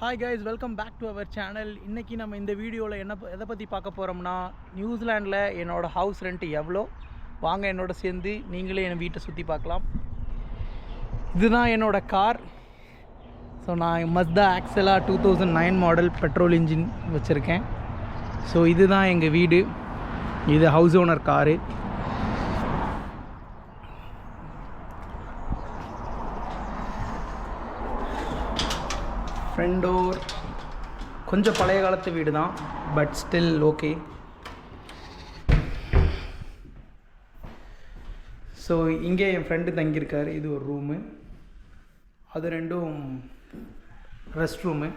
Hi guys welcome back to our channel இன்றைக்கி நம்ம இந்த வீடியோவில் என்ன எதை பற்றி பார்க்க போகிறோம்னா நியூசிலாண்டில் என்னோடய ஹவுஸ் ரெண்ட்டு எவ்வளோ? வாங்க என்னோட சேர்ந்து நீங்களே என் வீட்டை சுற்றி பார்க்கலாம். இதுதான் என்னோடய கார். ஸோ நான் Mazda Axela two thousand nine model petrol engine வச்சுருக்கேன். ஸோ இதுதான் எங்கள் வீடு. இது house owner car. Front door கொஞ்சம் பழைய காலத்து வீடு தான் பட் ஸ்டில் ஓகே ஸோ இங்கே என் ஃப்ரெண்டு தங்கியிருக்காரு இது ஒரு ரூமு அது ரெண்டும் ரெஸ்ட் ரூமு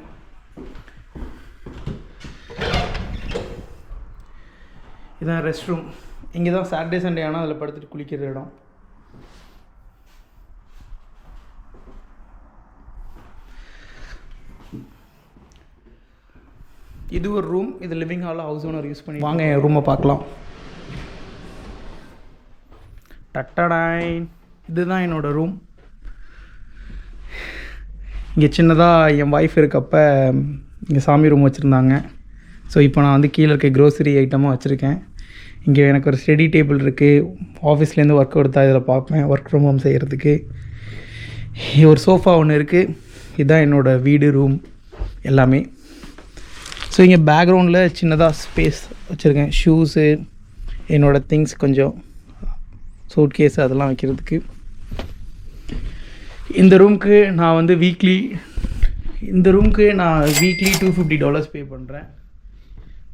இதான் ரெஸ்ட் ரூம் இங்கே தான் சாட்டர்டே சண்டே ஆனால் அதில் படுத்துட்டு குளிக்கிற இடம். இது ஒரு ரூம் இது லிவிங் ஹாலில் ஹவுஸ் ஓனர் யூஸ் பண்ணி வாங்க என் ரூமை பார்க்கலாம். டட்டடாய் இதுதான் என்னோடய ரூம் இங்கே சின்னதாக என் ஒய்ஃப் இருக்கப்ப இங்கே சாமி ரூம் வச்சுருந்தாங்க. ஸோ இப்போ நான் வந்து கீழே இருக்க க்ரோசரி ஐட்டமாக வச்சுருக்கேன். இங்கே எனக்கு ஒரு ஸ்டடி டேபிள் இருக்குது ஆஃபீஸ்லேருந்து ஒர்க் கொடுத்தா இதில் பார்ப்பேன் ஒர்க் ஃப்ரம் ஹோம் செய்கிறதுக்கு ஒரு சோஃபா ஒன்று இருக்குது இதுதான் என்னோடய வீடு ரூம் எல்லாமே. ஸோ இங்கே பேக்ரவுண்டில் சின்னதாக ஸ்பேஸ் வச்சுருக்கேன். ஷூஸு என்னோடய திங்ஸ் கொஞ்சம் சூட் கேஸ் அதெல்லாம் வைக்கிறதுக்கு. இந்த ரூம்க்கு நான் வந்து வீக்லி இந்த ரூம்க்கு நான் weekly two fifty dollars pay பண்ணுறேன்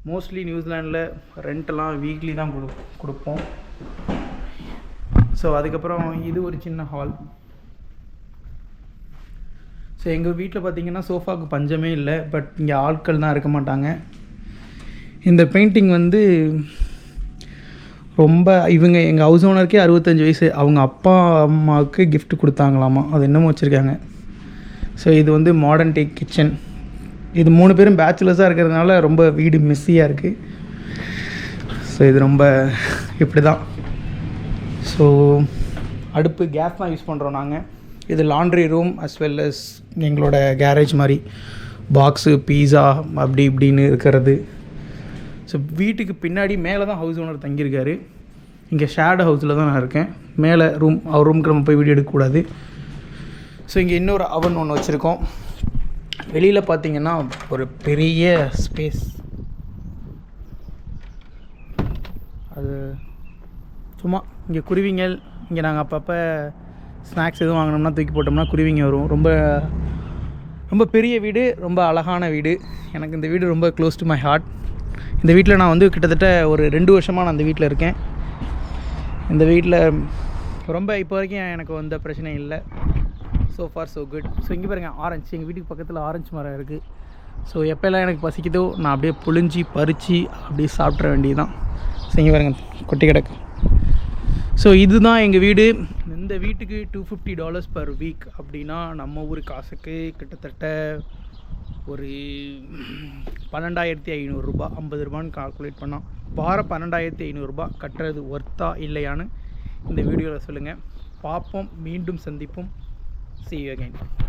மோஸ்ட்லி நியூசிலாண்டில் ரெண்டெல்லாம் வீக்லி தான் கொடு கொடுப்போம். ஸோ அதுக்கப்புறம் இது ஒரு சின்ன ஹால் ஸோ எங்கள் வீட்டில் பார்த்தீங்கன்னா சோஃபாவுக்கு பஞ்சமே இல்லை பட் இங்கே ஆட்கள் தான் இருக்க மாட்டாங்க. இந்த பெயிண்டிங் வந்து ரொம்ப இவங்க எங்கள் ஹவுஸ் ஓனருக்கே அறுபத்தஞ்சு வயசு அவங்க அப்பா அம்மாவுக்கு கிஃப்ட் கொடுத்தாங்களாமா அது என்னமோ வச்சுருக்காங்க. ஸோ இது வந்து மாடர்ன் டேக் கிச்சன் இது மூணு பேரும் பேச்சுலர்ஸாக இருக்கிறதுனால ரொம்ப வீடு மெஸ்ஸியாக இருக்குது ஸோ இது ரொம்ப இப்படி தான் ஸோ அடுப்பு கேஸ் தான் யூஸ் பண்ணுறோம் நாங்கள் இது laundry room as well as எங்களோட கேரேஜ் மாதிரி. பாக்ஸு பீஸா அப்படி இப்படின்னு இருக்கிறது. ஸோ வீட்டுக்கு பின்னாடி மேலே தான் ஹவுஸ் ஓனர் தங்கியிருக்காரு. இங்கே ஷேர்டு ஹவுஸில் தான் நான் இருக்கேன். மேலே ரூம் அவர் ரூமுக்கு நம்ம போய் வீடியோ எடுக்கக்கூடாது ஸோ இங்கே இன்னொரு அவன் ஒன்று வச்சுருக்கோம். வெளியில் பார்த்தீங்கன்னா ஒரு பெரிய ஸ்பேஸ் அது சும்மா இங்கே குருவிங்கள் இங்கே நாங்கள் அப்பப்போ ஸ்நாக்ஸ் எதுவும் வாங்கினோம்னா தூக்கி போட்டோம்னா குருவிங்க வரும். ரொம்ப ரொம்ப பெரிய வீடு ரொம்ப அழகான வீடு. எனக்கு இந்த வீடு ரொம்ப க்ளோஸ் டு மை ஹார்ட் இந்த வீட்டில் நான் வந்து கிட்டத்தட்ட ஒரு ரெண்டு வருஷமாக நான் இந்த வீட்டில் இருக்கேன். இந்த வீட்டில் ரொம்ப இப்போ வரைக்கும் எனக்கு எந்த பிரச்சனையும் இல்லை. So far so good so இங்கே பாருங்க ஆரஞ்சு எங்கள் வீட்டுக்கு பக்கத்தில் ஆரஞ்சு மரம் இருக்குது ஸோ எப்போல்லாம் எனக்கு பசிக்குதோ நான் அப்படியே புழிஞ்சி பறித்து அப்படியே சாப்பிட்ற வேண்டியதுதான். ஸோ இங்கே பாருங்க கொட்டி கிடக்கு. ஸோ இதுதான் எங்கள் வீடு. இந்த வீட்டுக்கு two fifty dollars per week அப்படின்னா நம்ம ஊர் காசுக்கு கிட்டத்தட்ட ஒரு பன்னெண்டாயிரத்தி ஐநூறுரூபா ஐம்பது ரூபான்னு கால்குலேட் பண்ணோம் வாரம் பன்னெண்டாயிரத்தி ஐநூறுரூபா கட்டுறது ஒர்த்தா இல்லையான்னு இந்த வீடியோவில் சொல்லுங்கள் பார்ப்போம் மீண்டும் சந்திப்போம். C you